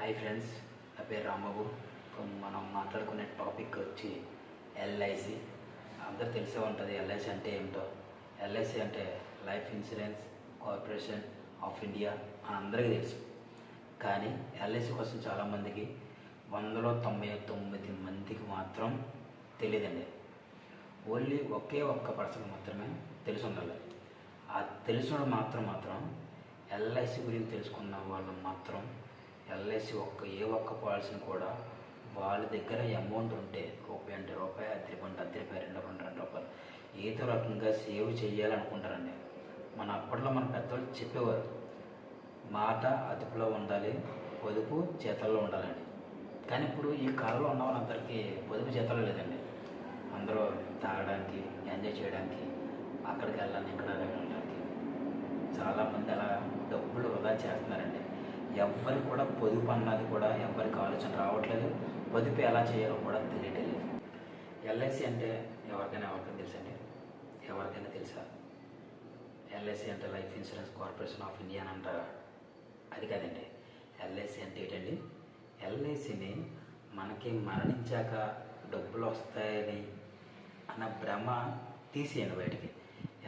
Hi friends నా పేరు రాంబాబు. మనం మాట్లాడుకునే టాపిక్ వచ్చి ఎల్ఐసి అందరు తెలిసే ఉంటుంది ఎల్ఐసి అంటే ఏమిటో ఎల్ఐసి అంటే life insurance corporation of India అని అందరికీ తెలుసు. కానీ ఎల్ఐసి కోసం చాలామందికి వందలో తొంభై తొమ్మిది మందికి మాత్రం తెలియదండి ఓన్లీ ఒకే ఒక్క పర్సన్ మాత్రమే తెలిసి ఉండాలి. ఆ తెలిసిన మాత్రం మాత్రం ఎల్ఐసి గురించి తెలుసుకున్న వాళ్ళు మాత్రం ఎల్ఐసి ఒక్క ఏ ఒక్క పాలసీని కూడా వాళ్ళ దగ్గర అమౌంట్ ఉంటే రూపాయి అంటే రూపాయి అద్దె పంట అద్దె రూపాయి రెండు రూపాయలు రెండు రూపాయలు ఏదో రకంగా సేవ్ చేయాలనుకుంటారండి. మన అప్పట్లో మన పెద్దవాళ్ళు చెప్పేవారు మాట అదుపులో ఉండాలి పొదుపు చేతల్లో ఉండాలండి. కానీ ఇప్పుడు ఈ కాలంలో ఉన్న వాళ్ళందరికీ పొదుపు చేతల్లో లేదండి. అందరూ తాగడానికి ఎంజాయ్ చేయడానికి అక్కడికి వెళ్ళాలి ఇక్కడ వెళ్ళడానికి చాలామంది అలా డబ్బులు వృధా చేస్తున్నారండి. ఎవ్వరికి కూడా పొదుపు అన్నది కూడా ఎవరికి ఆలోచన రావట్లేదు. పొదుపు ఎలా చేయాలో కూడా తెలియట్లేదు ఎల్ఐసి అంటే ఎవరికైనా ఎవరికైనా తెలుసండి? ఎవరికైనా తెలుసా? ఎల్ఐసి అంటే life insurance corporation of India అని అంటారా? అది కాదండి. ఎల్ఐసి అంటే ఏంటండి? ఎల్ఐసిని మనకి మరణించాక డబ్బులు వస్తాయని అన్న భ్రమ తీసేయండి బయటికి.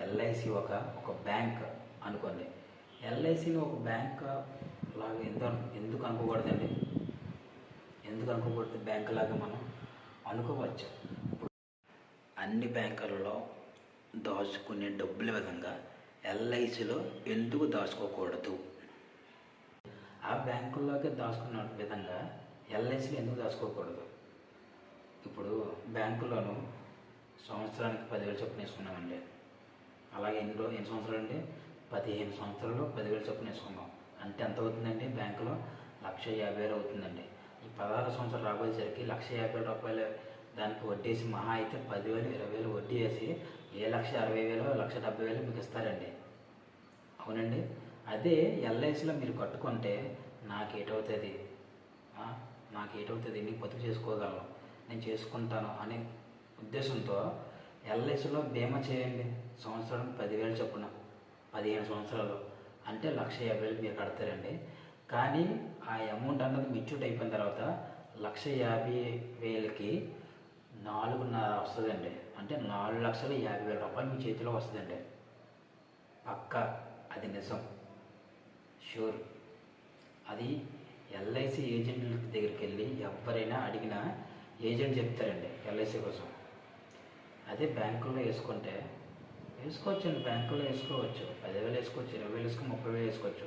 ఎల్ఐసి ఒక ఒక బ్యాంక్ అనుకోండి. ఎల్ఐసిని ఒక బ్యాంక్ లాగా ఎందు ఎందుకు అనుకోకూడదండి? ఎందుకు అనుకోకూడదు బ్యాంక్ లాగా మనం అనుకోవచ్చు. అన్ని బ్యాంకులలో దాచుకునే డబ్బుల విధంగా ఎల్ఐసిలో ఎందుకు దాచుకోకూడదు? ఆ బ్యాంకుల్లోకి దాచుకున్న విధంగా ఎల్ఐసిలో ఎందుకు దాచుకోకూడదు? ఇప్పుడు బ్యాంకులోను సంవత్సరానికి పదివేలు చొప్పున వేసుకున్నామండి. అలాగే ఎన్ని ఎన్ని సంవత్సరాలు అండి పదిహేను సంవత్సరాలు పదివేలు చొప్పున వేసుకుందాం అంటే ఎంత అవుతుందండి బ్యాంకులో? లక్ష యాభై వేలు అవుతుందండి. ఈ పదహారు సంవత్సరాలు రాబోయేసరికి లక్ష యాభై వేల రూపాయలు దానికి వడ్డేసి మహా అయితే పదివేలు ఇరవై వేలు వడ్డీ వేసి ఏ లక్ష అరవై వేలు లక్ష డెబ్బై వేలు మీకు ఇస్తారండి. అవునండి? అదే ఎల్ఐసిలో మీరు కట్టుకుంటే నాకు ఏటవుతుంది? నాకు ఏటవుతుంది? నీకు పొదుపు చేసుకోగలను. నేను చేసుకుంటాను అనే ఉద్దేశంతో ఎల్ఐసిలో బీమా చేయండి. సంవత్సరం పదివేలు చొప్పున. పదిహేను సంవత్సరాలు. అంటే లక్ష యాభై వేలు మీరు కడతారండి. కానీ ఆ అమౌంట్ అన్నది మెచ్యూర్ అయిపోయిన తర్వాత లక్ష యాభై వేలకి నాలుగున్నర వస్తుందండి. అంటే నాలుగు లక్షల యాభై వేల రూపాయలు మీ చేతిలో వస్తుందండి. పక్క అది నిజం. షూర్ అది ఎల్ఐసి ఏజెంట్ల దగ్గరికి వెళ్ళి ఎవరైనా అడిగినా ఏజెంట్ చెప్తారండి ఎల్ఐసి కోసం. అదే బ్యాంకులో వేసుకుంటే వేసుకోవచ్చు అండి. బ్యాంకులో వేసుకోవచ్చు. పదివేలు వేసుకోవచ్చు ఇరవై వేలు వేసుకో ముప్పై వేలు వేసుకోవచ్చు.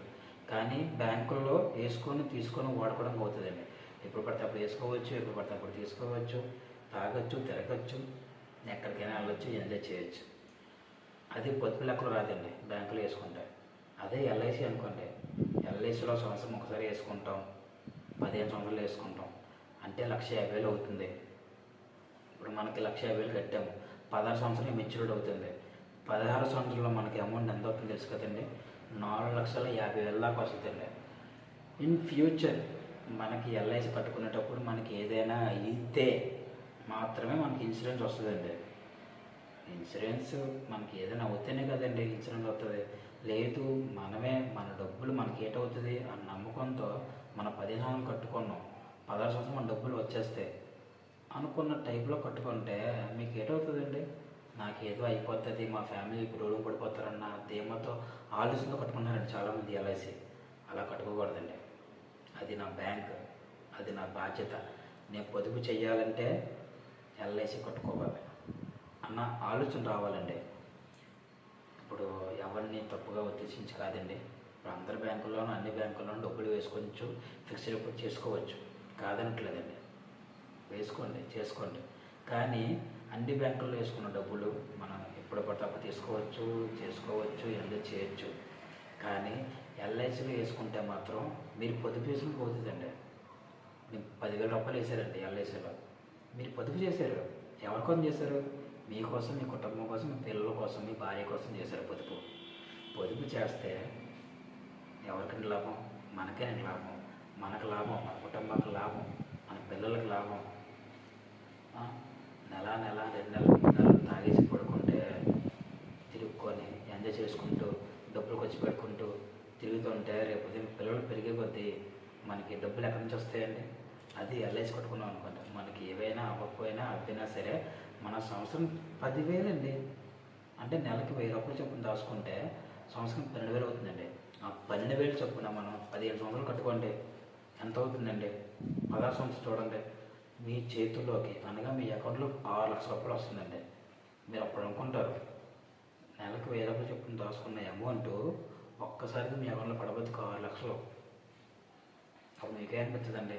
కానీ బ్యాంకుల్లో వేసుకొని తీసుకొని వాడుకోవడానికి అవుతుందండి. ఎప్పుడు పడితే అప్పుడు వేసుకోవచ్చు ఎప్పుడు పడితే అప్పుడు తీసుకోవచ్చు. తాగొచ్చు తిరగచ్చు ఎక్కడికైనా వెళ్ళొచ్చు ఎంజాయ్ చేయొచ్చు. అది పొదుపు లెక్కలు రాదండి బ్యాంకులో వేసుకుంటే. అదే ఎల్ఐసి అనుకోండి. ఎల్ఐసిలో సంవత్సరం ఒకసారి వేసుకుంటాం పదిహేను సంవత్సరాలు వేసుకుంటాం. అంటే లక్ష యాభై వేలు అవుతుంది. ఇప్పుడు మనకి లక్ష యాభై వేలు కట్టాము. పదహారు సంవత్సరాలు మెచ్యూర్డ్ అవుతుంది. పదహారు సంవత్సరంలో మనకి అమౌంట్ ఎంత అవుతుంది తెలుసు కదండి. నాలుగు లక్షల యాభై వేల దాకా వస్తుందండి. ఇన్ ఫ్యూచర్ మనకి ఎల్ఐసి కట్టుకునేటప్పుడు మనకి ఏదైనా అయితే మాత్రమే మనకి ఇన్సూరెన్స్ వస్తుందండి. ఇన్సూరెన్స్ మనకి ఏదైనా అవుతేనే కదండి ఇన్సూరెన్స్ వస్తుంది. లేదు మనమే మన డబ్బులు మనకి ఏటవుతుంది అన్న నమ్మకంతో మన పదిహేను సంవత్సరాలు కట్టుకున్నాం. పదహారు సంవత్సరం మన డబ్బులు వచ్చేస్తాయి అనుకున్న టైప్లో కట్టుకుంటే మీకు ఏటవుతుందండి నాకు ఏదో అయిపోతుంది మా ఫ్యామిలీ రోడ్డు పడిపోతారన్న ధీమాతో ఆలోచనతో కట్టుకున్నారండి చాలామంది ఎల్ఐసి. అలా కట్టుకోకూడదండి. అది నా బ్యాంక్ అది నా బాధ్యత. నేను పొదుపు చేయాలంటే ఎల్ఐసి కట్టుకోవాలి అన్న ఆలోచన రావాలండి. ఇప్పుడు ఎవరిని తప్పుగా ఉద్దేశించి కాదండి ఇప్పుడు అందరి బ్యాంకుల్లోనూ అన్ని బ్యాంకుల్లోనూ డబ్బులు వేసుకోవచ్చు ఫిక్స్డ్ డిపాజిట్ చేసుకోవచ్చు. కాదనట్లేదండి. వేసుకోండి చేసుకోండి. కానీ అన్ని బ్యాంకుల్లో వేసుకున్న డబ్బులు మనం ఎప్పుడు పట్టప్పుడు తీసుకోవచ్చు చేసుకోవచ్చు ఎందు చేయొచ్చు. కానీ ఎల్ఐసిలో వేసుకుంటే మాత్రం మీరు పొదుపు చేసిన పోతుందండి. మీరు పదివేల రూపాయలు వేసారండి ఎల్ఐసిలో. మీరు పొదుపు చేశారు. ఎవరి కోసం చేశారు? మీకోసం మీ కుటుంబం కోసం మీ పిల్లల కోసం మీ భార్య కోసం చేశారు పొదుపు. పొదుపు చేస్తే ఎవరికైనా లాభం? మనకైనా లాభం. మనకు లాభం మన కుటుంబానికి లాభం మన పిల్లలకు లాభం. నెల నెల రెండు నెలలు మూడు నెలలు తాగేసి పడుకుంటే తిరుక్కొని ఎంజాయ్ చేసుకుంటూ డబ్బులు ఖర్చు పెట్టుకుంటూ తిరుగుతుంటే రేపు ఉదయం పిల్లలు పెరిగే కొద్దీ మనకి డబ్బులు ఎక్కడి నుంచి వస్తాయండి? అది ఎల్ఐసి కట్టుకున్నాం అనుకోండి మనకి ఏవైనా అవ్వకపోయినా అవ్వినా సరే మన సంవత్సరం పదివేలు అండి. అంటే నెలకి వెయ్యి రూపాయలు చొప్పున దాచుకుంటే సంవత్సరం పన్నెండు వేలు అవుతుందండి. ఆ పన్నెండు వేలు చొప్పున మనం పదిహేను సంవత్సరాలు కట్టుకోండి. ఎంత అవుతుందండి? పదహారు సంవత్సరం చూడండి. మీ చేతుల్లోకి అనగా మీ అకౌంట్లో ఆరు లక్షల రూపాయలు వస్తుందండి. మీరు అప్పుడు అనుకుంటారు నెలకు వెయ్యి రూపాయలు చొప్పున దాచుకున్న అమౌంట్ ఒక్కసారిగా మీ అకౌంట్లో పడబోతుకు ఆరు లక్షలు. అప్పుడు మీకే అనిపించదండి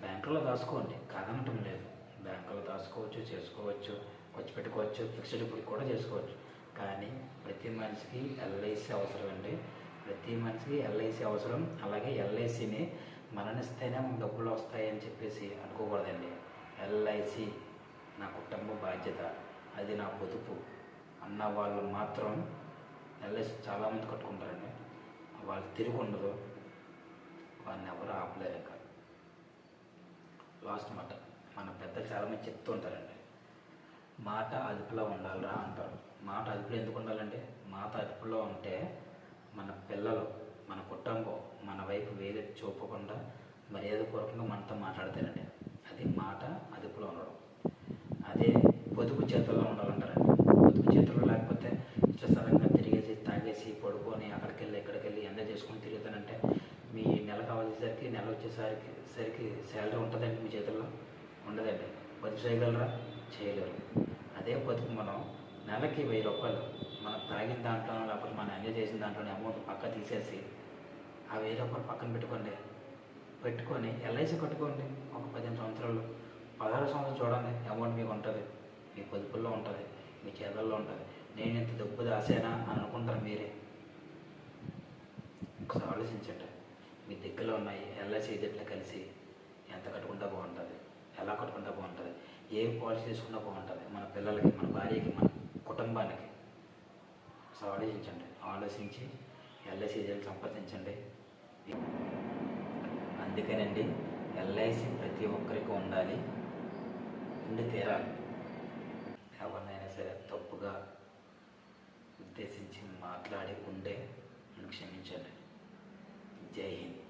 బ్యాంకులో దాచుకోండి కాదనటం లేదు. బ్యాంకులో దాచుకోవచ్చు చేసుకోవచ్చు ఖర్చు పెట్టుకోవచ్చు ఫిక్స్డ్ డిపాజిట్ కూడా చేసుకోవచ్చు. కానీ ప్రతి మనిషికి ఎల్ఐసి అవసరం అండి ప్రతి మనిషికి ఎల్ఐసి అవసరం అలాగే ఎల్ఐసిని మరణిస్తేనే డబ్బులు వస్తాయని చెప్పేసి అనుకోకూడదండి. ఎల్ఐసి నా కుటుంబ బాధ్యత. అది నా పొదుపు అన్న వాళ్ళు మాత్రం ఎల్ఐసి చాలామంది కట్టుకుంటారండి. వాళ్ళు తిరిగి ఉండదు వాళ్ళని ఎవరు ఆపలేరు లాస్ట్ మాట. మన పెద్దలు చాలామంది చెప్తూ ఉంటారండి. మాట అదుపులో ఉండాలిరా అంటారు. మాట అదుపులో ఎందుకు ఉండాలంటే మాట అదుపులో ఉంటే మన పిల్లలు మన కుటుంబం మన వైపు వేరే చూపకుండా మర్యాదపూర్వకంగా మనతో మాట్లాడతారండి. అది మాట అదుపులో ఉండడం. అదే పొదుపు చేతుల్లో ఉండాలంటారండి. పొదుపు చేతుల్లో లేకపోతే ఇష్టసరంగా తిరిగేసి తాగేసి పడుకొని అక్కడికి వెళ్ళి ఇక్కడికి వెళ్ళి ఎంజాయ్ చేసుకొని తిరుగుతానంటే మీ నెల కావాల్సేసరికి నెల వచ్చేసరికి సరికి శాలరీ ఉంటుందండి మీ చేతుల్లో? ఉండదండి. పొదుపు చేయగలరా? చేయలేరు. అదే పొదుపు మనం నెలకి వెయ్యి రూపాయలు మనం తాగిన దాంట్లో లేకపోతే మనం ఎంజాయ్ చేసిన దాంట్లోనే అమౌంట్ పక్క తీసేసి ఆ వెయ్యి రూపాయలు పక్కన పెట్టుకోండి. పెట్టుకొని ఎల్ఐసి కట్టుకోండి. ఒక పదిహేను సంవత్సరాలు పదహారు సంవత్సరాలు చూడండి అమౌంట్ మీకు ఉంటుంది. మీ పొదుపుల్లో ఉంటుంది మీ చేతుల్లో ఉంటుంది. నేను ఇంత డబ్బు దాసేనా అని అనుకుంటారు మీరే. ఒకసారి ఆలోచించండి. మీ దగ్గరలో ఉన్నాయి ఎల్ఐసి ఏజెంట్లు కలిసి ఎంత కట్టుకుంటా బాగుంటుంది ఎలా కట్టుకుంటా బాగుంటుంది ఏ పాలసీ తీసుకున్నా బాగుంటుంది. మన పిల్లలకి మన భార్యకి మన కుటుంబానికి. సో ఆలోచించండి ఆలోచించి ఎల్ఐసి ఏజెంట్ సంప్రదించండి. అందుకేనండి ఎల్ఐసి ప్రతి ఒక్కరికి ఉండాలి. ఉండి తీరాలి. ఎవరినైనా సరే తప్పుగా ఉద్దేశించి మాట్లాడి ఉంటే నన్ను క్షమించండి. జై హింద్.